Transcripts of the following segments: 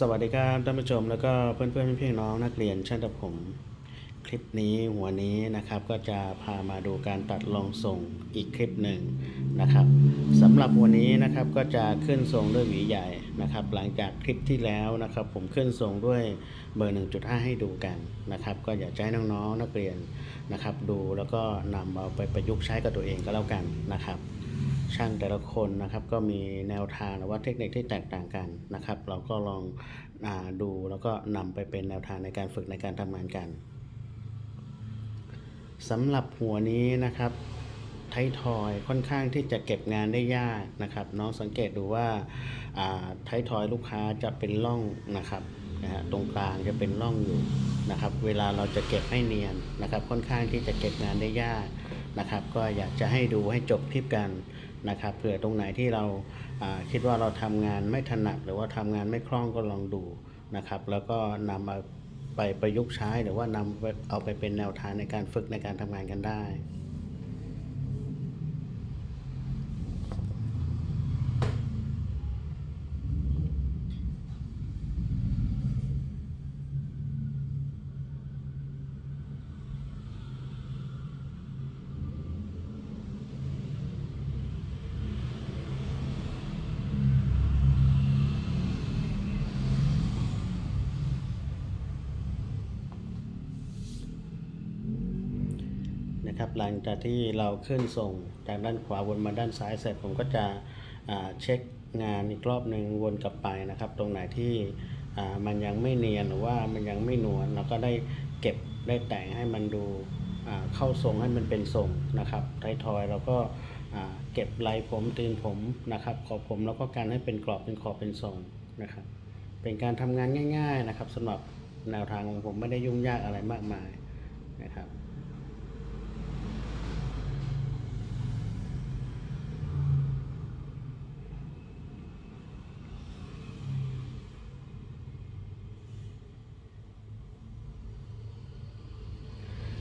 สวัสดีครับท่านผู้ชมแล้วก็เพื่อนเพื่อนพี่น้องนักเรียนช่างตัดผม คลิปนี้หัวนี้นะครับก็จะพามาดูการตัดลองทรงอีกคลิปหนึ่งนะครับสำหรับวันนี้นะครับก็จะขึ้นทรงด้วยหวีใหญ่นะครับ หลังจากคลิปที่แล้วนะครับ ผมขึ้นทรงด้วยเบอร์ 1.5 ให้ดูกันนะครับ ก็อยากให้น้องๆนักเรียนนะครับ ดูแล้วก็นำเอาไปประยุกต์ใช้กับตัวเองก็แล้วกันนะครับ ช่างแต่ละคนนะครับก็มีแนวทางหรือว่าเทคนิคที่แตกต่างกันนะครับ เราก็ลองอดูแล้วก็นำไปเป็นแนวทางในการฝึกในการทำงานกันสำหรับหัวนี้นะครับไททอยค่อนข้างที่จะเก็บงานได้ยากนะครับน้องสังเกตดูว่าไททอยลูกค้าจะเป็นร่องนะครับนะฮะตรงกลางจะเป็นร่องอยู่นะครับ เวลาเราจะเก็บให้เนียนนะครับ ค่อนข้างที่จะเก็บงานได้ยากนะครับ ก็อยากจะให้ดูให้จบคลิปกัน นะครับเผื่อตรงไหนที่เราคิดว่าเราทำงานไม่ถนัดหรือว่าทำงานไม่คล่องก็ลองดูนะครับ แล้วก็นำมาไปประยุกต์ใช้หรือว่านำเอาไปเป็นแนวทางในการฝึกในการทำงานกันได้ นะครับ หลังจากที่เราขึ้นส่งจากด้านขวาวนมาด้านซ้ายเสร็จผมก็จะเช็คงานอีกรอบหนึ่งวนกลับไปนะครับ ตรงไหนที่มันยังไม่เนียนหรือว่ามันยังไม่นวลเราก็ได้เก็บได้แต่งให้มันดูเข้าทรงให้มันเป็นทรงนะครับไททอยเราก็เก็บลายผมตีนผมนะครับขอบผมแล้วก็การให้เป็นกรอบเป็นขอบเป็นทรงนะครับ เป็นการทำงานง่าย ๆนะครับสำหรับแนวทางของผมไม่ได้ยุ่งยากอะไรมากมายนะครับ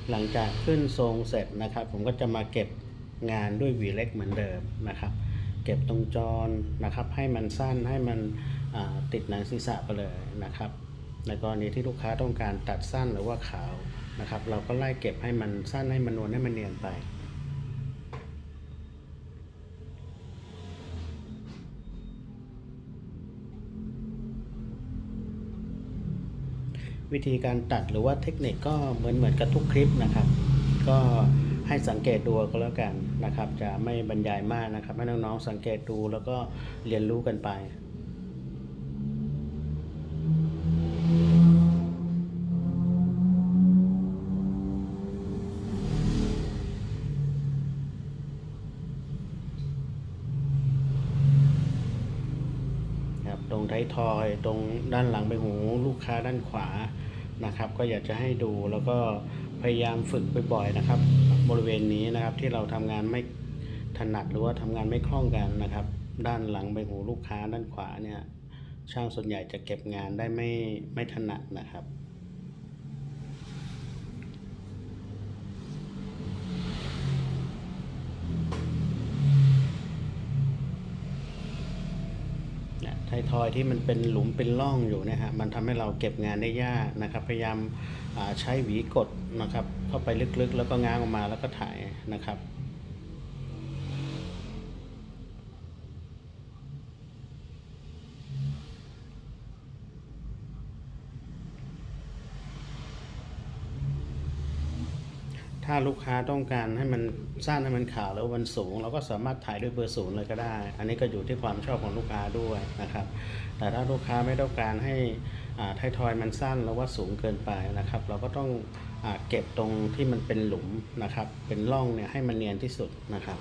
หลังจากขึ้นทรงเสร็จนะครับ ผมก็จะมาเก็บงานด้วยหวีเล็กเหมือนเดิมนะครับ เก็บตรงจรนะครับ ให้มันสั้นให้มันติดหนังศีรษะไปเลยนะครับ ในกรณีที่ลูกค้าต้องการตัดสั้นหรือว่าขาวนะครับ เราก็ไล่เก็บให้มันสั้นให้มันนวลให้มันเนียนไป วิธีการตัดหรือว่าเทคนิคก็เหมือนเหมือนกับทุกคลิปนะครับ ก็ให้สังเกตดูก็แล้วกันนะครับ จะไม่บรรยายมากนะครับ ให้น้องๆสังเกตดูแล้วก็เรียนรู้กันไป ครับตรงท้ายทอยตรงด้านหลังใบหูลูกค้าด้านขวานะครับ ก็อยากจะให้ดูแล้วก็พยายามฝึกบ่อยๆนะครับ บริเวณนี้นะครับที่เราทำงานไม่ถนัดหรือว่าทำงานไม่คล่องกันนะครับ ด้านหลังใบหูลูกค้าด้านขวาเนี่ยช่างส่วนใหญ่จะเก็บงานได้ไม่ไม่ถนัดนะครับ เนี่ยไททอยที่มันเป็นหลุมเป็นร่องอยู่นะฮะมันทำให้เราเก็บงานได้ยากนะครับ พยายามใช้หวีกดนะครับ เข้าไปลึกๆ แล้วก็ง้างออกมาแล้วก็ถ่ายนะครับ ถ้าลูกค้าต้องการให้มันสั้นให้มันขาวแล้วมันสูง เราก็สามารถถ่ายด้วยเบอร์ศูนย์เลยก็ได้ อันนี้ก็อยู่ที่ความชอบของลูกค้าด้วยนะครับ แต่ถ้าลูกค้าไม่ต้องการให้อ่าไทยทอยมันสั้นแล้วว่าสูงเกินไปนะครับ เราก็ต้องอาเก็บตรงที่มันเป็นหลุมนะครับ เป็นร่องเนี่ยให้มันเนียนที่สุดนะครับ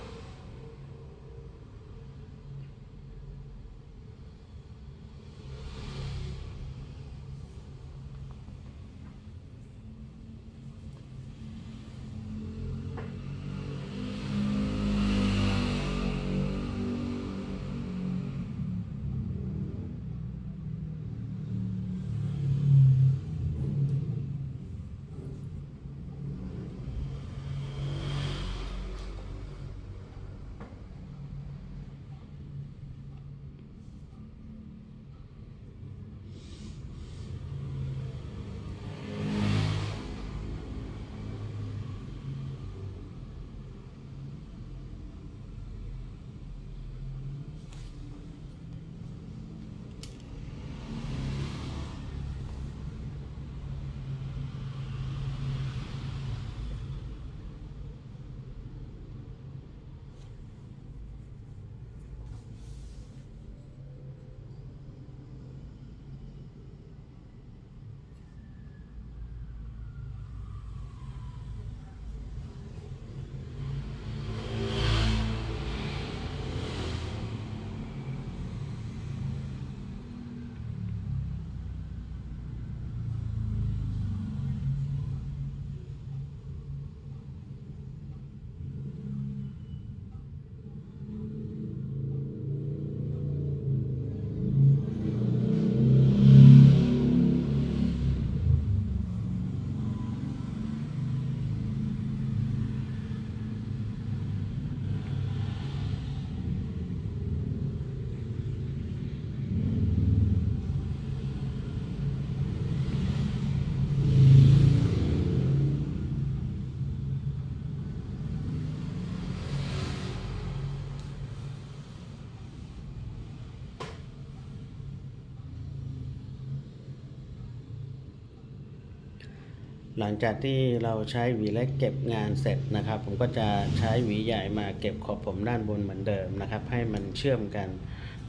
ลังจากที่เราใช้หวีเล็กเก็บงานเสร็จนะครับ ผมก็จะใช้หวีใหญ่มาเก็บขอบผมด้านบนเหมือนเดิมนะครับ ให้มันเชื่อมกัน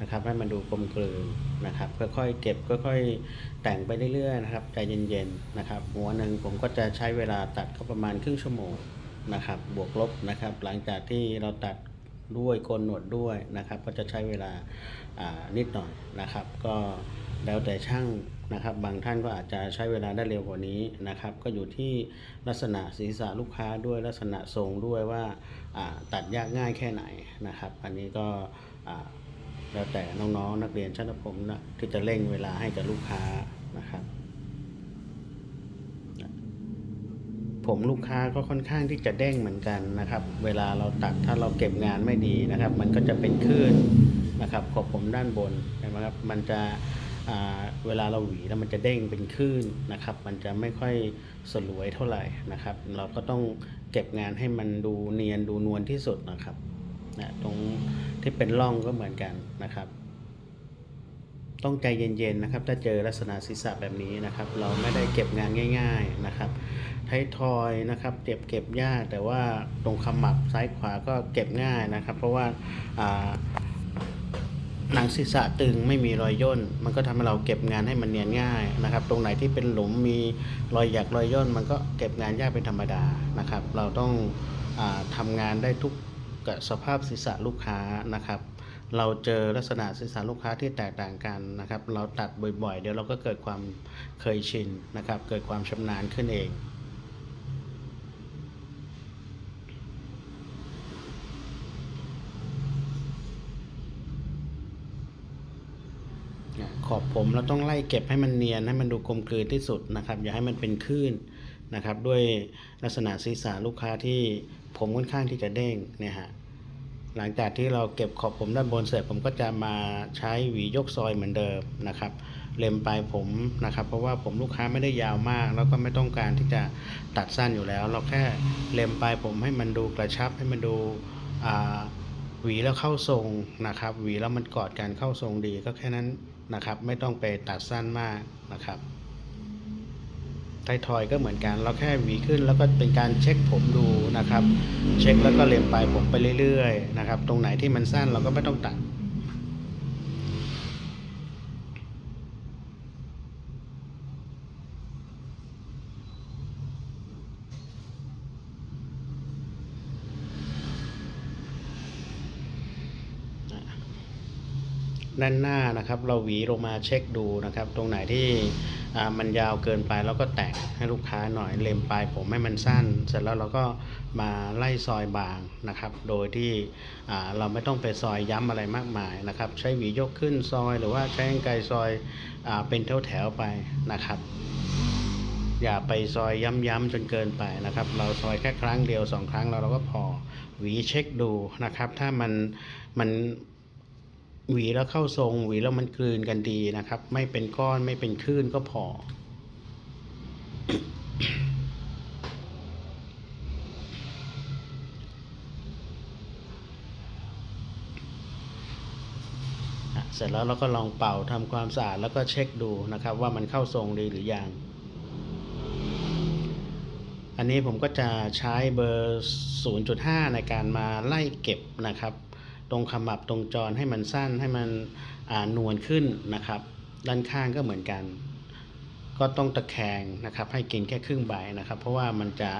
นะครับ ให้มันดูกลมกลืนนะครับ ค่อยๆเก็บค่อยๆแต่งไปเรื่อยๆนะครับใจเย็นๆนะครับ หัวหนึ่งผมก็จะใช้เวลาตัดก็ประมาณครึ่งชั่วโมงนะครับ บวกลบนะครับ หลังจากที่เราตัดด้วยโกนหนวดด้วยนะครับ ก็จะใช้เวลาอ่านิดหน่อยนะครับ ก็แล้วแต่ช่าง นะครับ บางท่านก็อาจจะใช้เวลาได้เร็วกว่านี้นะครับ ก็อยู่ที่ลักษณะศีรษะลูกค้าด้วยลักษณะทรงด้วยว่าตัดยากง่ายแค่ไหนนะครับ อันนี้ก็แล้วแต่น้องๆนักเรียนชั้นประถมนะที่จะเร่งเวลาให้กับลูกค้านะครับ ผมลูกค้าก็ค่อนข้างที่จะเด้งเหมือนกันนะครับ เวลาเราตัดถ้าเราเก็บงานไม่ดีนะครับ มันก็จะเป็นคลื่นนะครับขอบผมด้านบนเห็นไหมครับ มันจะ เวลาเราหวีแล้วมันจะเด้งเป็นคลื่นนะครับ มันจะไม่ค่อยสลวยเท่าไหร่นะครับ เราก็ต้องเก็บงานให้มันดูเนียนดูนวลที่สุดนะครับนะตรงที่เป็นร่องก็เหมือนกันนะครับ ต้องใจเย็นๆนะครับ ถ้าเจอลักษณะศีรษะแบบนี้นะครับ เราไม่ได้เก็บงานง่าย ๆนะครับไทยทอยนะครับเก็บเก็บยากแต่ว่าตรงขมับซ้ายขวาก็เก็บง่ายนะครับ เพราะว่า หนังศีรษะตึงไม่มีรอยย่น มันก็ทำให้เราเก็บงานให้มันเนียนง่ายนะครับ ตรงไหนที่เป็นหลุมมีรอยหยักรอยย่น มันก็เก็บงานยากเป็นธรรมดานะครับ เราต้องอาทำงานได้ทุกกับสภาพศีรษะลูกค้านะครับ เราเจอลักษณะศีรษะลูกค้าที่แตกต่างกันนะครับ เราตัดบ่อยๆ เดี๋ยวเราก็เกิดความเคยชินนะครับ เกิดความชำนาญขึ้นเอง เนี่ยขอบ ผมเราต้องไล่เก็บให้มันเนียนให้มันดูกลมกลืนที่สุดนะครับ อย่าให้มันเป็นคลื่นนะครับ ด้วยลักษณะศีรษะลูกค้าที่ผมค่อนข้างที่จะเด้งเนี่ยฮะหลังจากที่เราเก็บขอบผมด้านบนเสร็จผมก็จะมาใช้หวียกซอยเหมือนเดิมนะครับ เล็มปลายผมนะครับ เพราะว่าผมลูกค้าไม่ได้ยาวมาก แล้วก็ไม่ต้องการที่จะตัดสั้นอยู่แล้ว เราแค่เล็มปลายผมให้มันดูกระชับให้มันดูหวีแล้วเข้าทรงนะครับ หวีแล้วมันกอดกันเข้าทรงดีก็แค่นั้น นะครับ ไม่ต้องไปตัดสั้นมากนะครับไทยทอยก็เหมือนกันเราแค่หวีขึ้นแล้วก็เป็นการเช็คผมดูนะครับ เช็คแล้วก็เล็มปลายผมไปเรื่อยๆนะครับ ตรงไหนที่มันสั้นเราก็ไม่ต้องตัด ด้านหน้านะครับ เราหวีลงมาเช็คดูนะครับ ตรงไหนที่มันยาวเกินไปเราก็แต่งให้ลูกค้าหน่อยเล็มปลายผมให้มันสั้น เสร็จแล้วเราก็มาไล่ซอยบางนะครับ โดยที่เราไม่ต้องไปซอยย้ำอะไรมากมายนะครับ ใช้หวียกขึ้นซอย หรือว่าใช้กรรไกซอยอเป็นแถวๆไปนะครับอย่าไปซอยย้ำๆจนเกินไปนะครับ เราซอยแค่ครั้งเดียวสองครั้งเราเราก็พอหวีเช็คดูนะครับ ถ้ามันมัน หวีแล้วเข้าทรง หวีแล้วมันกลืนกันดีนะครับ ไม่เป็นก้อนไม่เป็นคลื่นก็พอ เสร็จแล้วเราก็ลองเป่าทำความสะอาดแล้วก็เช็คดูนะครับ ว่ามันเข้าทรงดีหรือยังอันนี้ผมก็จะใช้เบอร์ 0.5 ในการมาไล่เก็บนะครับ ตรงขมับตรงจรให้มันสั้นให้มันนวลขึ้นนะครับ ด้านข้างก็เหมือนกัน ก็ต้องตะแคงนะครับ ให้กินแค่ครึ่งใบนะครับ เพราะว่ามันจะ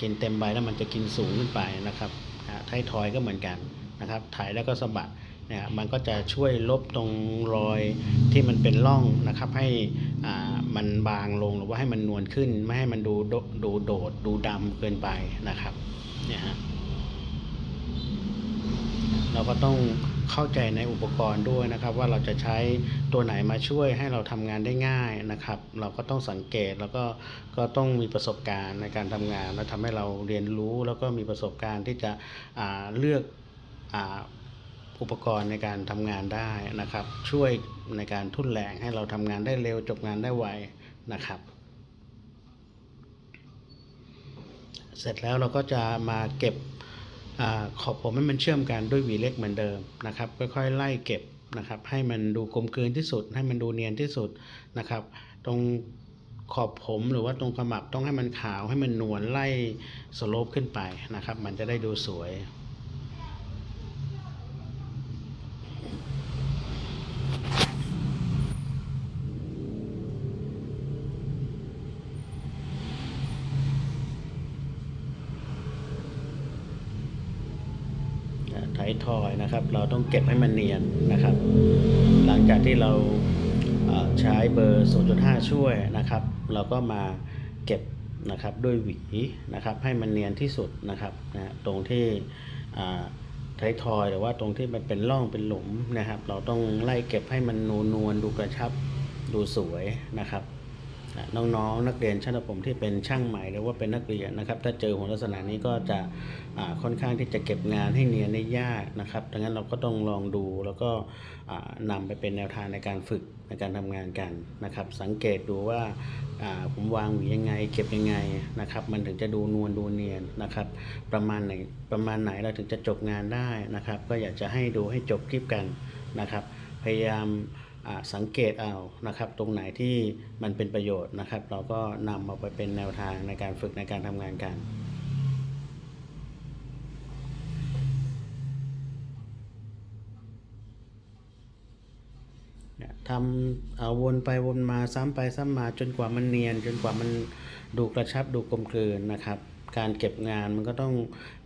กินเต็มใบแล้วมันจะกินสูงขึ้นไปนะครับอ่าไทยทอยก็เหมือนกันนะครับ ถ่ายแล้วก็สะบัดเนี่ยมันก็จะช่วยลบตรงรอยที่มันเป็นร่องนะครับ ให้มันบางลงหรือว่าให้มันนวลขึ้น ไม่ให้มันดูดูโดดดูดำเกินไปนะครับเนี่ยฮะ เราก็ต้องเข้าใจในอุปกรณ์ด้วยนะครับ ว่าเราจะใช้ตัวไหนมาช่วยให้เราทำงานได้ง่ายนะครับ เราก็ต้องสังเกตแล้วก็ก็ต้องมีประสบการณ์ในการทำงาน และทำให้เราเรียนรู้แล้วก็มีประสบการณ์ที่จะเลือกอ,อุปกรณ์ในการทำงานได้นะครับ ช่วยในการทุ่นแรงให้เราทำงานได้เร็วจบงานได้ไวนะครับ เสร็จแล้วเราก็จะมาเก็บ ขอบผมให้มันเชื่อมกันด้วยหวีเล็กเหมือนเดิมนะครับ ค่อยๆไล่เก็บนะครับ ให้มันดูกลมกลืนที่สุด ให้มันดูเนียนที่สุดนะครับ ตรงขอบผมหรือว่าตรงขมับต้องให้มันขาวให้มันนวลไล่สโลปขึ้นไปนะครับ มันจะได้ดูสวย ไททอยนะครับ เราต้องเก็บให้มันเนียนนะครับ หลังจากที่เราใช้เบอร์ 0.5 ช่วยนะครับ เราก็มาเก็บนะครับด้วยหวีนะครับให้มันเนียนที่สุดนะครับนะตรงที่อ่าไทยทอยหรือว่าตรงที่มันเป็นร่องเป็นหลุมนะครับ เราต้องไล่เก็บให้มันนูนวลดูกระชับดูสวยนะครับ น้องๆ นักเรียนชั้นประถมที่เป็นช่างใหม่หรือว่าเป็นนักเรียนนะครับ ถ้าเจอหัวลักษณะนี้ก็จะค่อนข้างที่จะเก็บงานให้เนียนได้ยากนะครับดังนั้นเราก็ต้องลองดูแล้วก็อ่านำไปเป็นแนวทางในการฝึกในการทำงานกันนะครับ สังเกตดูว่าผมวางหวียังไง เก็บยังไงนะครับ มันถึงจะดูนวลดูเนียนนะครับ ประมาณไหนประมาณไหนเราถึงจะจบงานได้นะครับ ก็อยากจะให้ดูให้จบคลิปกันนะครับ พยายาม สังเกตเอานะครับ ตรงไหนที่มันเป็นประโยชน์นะครับ เราก็นำมาไปเป็นแนวทางในการฝึกในการทำงานกันทำเอาวนไปวนมาซ้ำไปซ้ำมาจนกว่ามันเนียน จนกว่ามันดูกระชับดูกลมกลืนนะครับ การเก็บงานมันก็ต้อง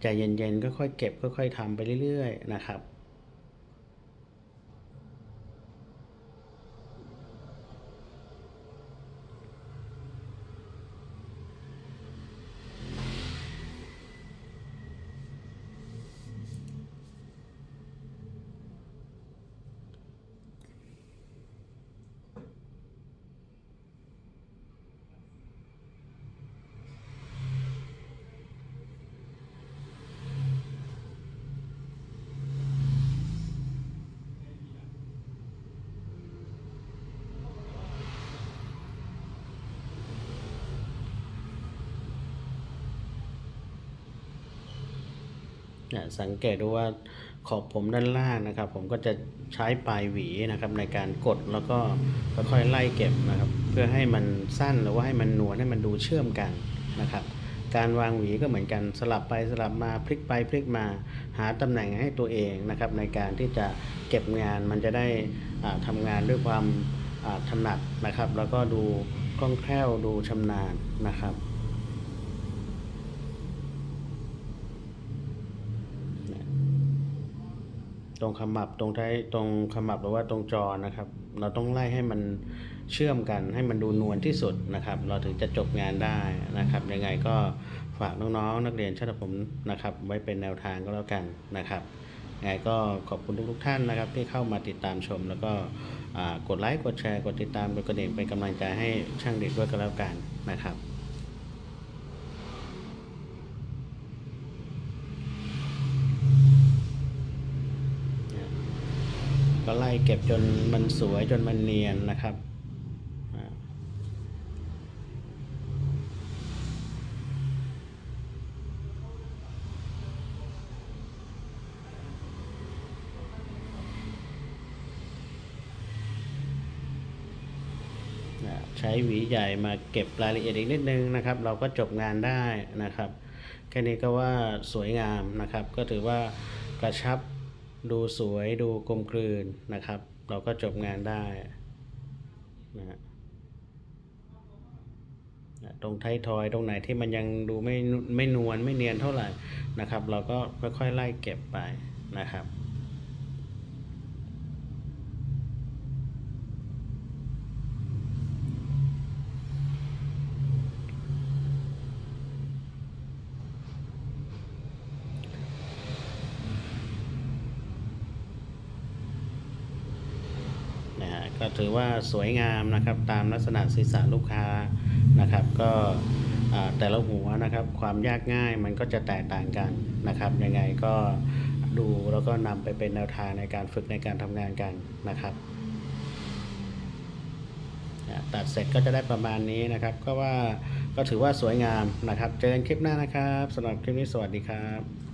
ใจเย็นๆค่อยๆเก็บค่อยๆทำไปเรื่อยๆนะครับ เนี่ยสังเกตดูว่าขอบผมด้านล่างนะครับ ผมก็จะใช้ปลายหวีนะครับ ในการกดแล้วก็ค่อยๆไล่เก็บนะครับ เพื่อให้มันสั้นหรือว่าให้มันหนวลให้มันดูเชื่อมกันนะครับ การวางหวีก็เหมือนกันสลับไปสลับมาพลิกไปพลิกมาหาตำแหน่งให้ตัวเองนะครับ ในการที่จะเก็บงานมันจะได้อ่าทำงานด้วยความถนัดนะครับ แล้วก็ดูคล่องแคล่วดูชำนาญนะครับ ตรงขมับตรงท้ายตรงขมับหรือว่าตรงจอนะครับ เราต้องไล่ให้มันเชื่อมกันให้มันดูนวลที่สุดนะครับ เราถึงจะจบงานได้นะครับ ยังไงก็ฝากน้องๆนักเรียนชั้นประถมนะครับ ไว้เป็นแนวทางก็แล้วกันนะครับยังไงก็ขอบคุณทุกๆท่านนะครับ ที่เข้ามาติดตามชม แล้วก็กดไลค์กดแชร์กดติดตามกดกระดิ่งเป็นกำลังใจให้ช่างเด็กด้วยก็แล้วกันนะครับ ก็ ไล่เก็บจนมันสวยจนมันเนียนนะครับใช้หวีใหญ่มาเก็บรายละเอียดอีกนิดนึงนะครับ เราก็จบงานได้นะครับ แค่นี้ก็ว่าสวยงามนะครับ ก็ถือว่ากระชับ ดูสวยดูกลมกลืนนะครับ เราก็จบงานได้นะฮะตรงไทยทอยตรงไหนที่มันยังดูไม่ไม่นวลไม่เนียนเท่าไหร่นะครับ เราก็ค่อยๆไล่เก็บไปนะครับ นะฮะ ก็ถือว่าสวยงามนะครับตามลักษณะศีรษะลูกค้านะครับ ก็แต่ละหัวนะครับความยากง่ายมันก็จะแตกต่างกันนะครับยังไงก็ดูแล้วก็นำไปเป็นแนวทางในการฝึกในการทำงานกันนะครับตัดเสร็จก็จะได้ประมาณนี้นะครับ ก็ว่าก็ถือว่าสวยงามนะครับ เจอกันคลิปหน้านะครับสำหรับคลิปนี้สวัสดีครับ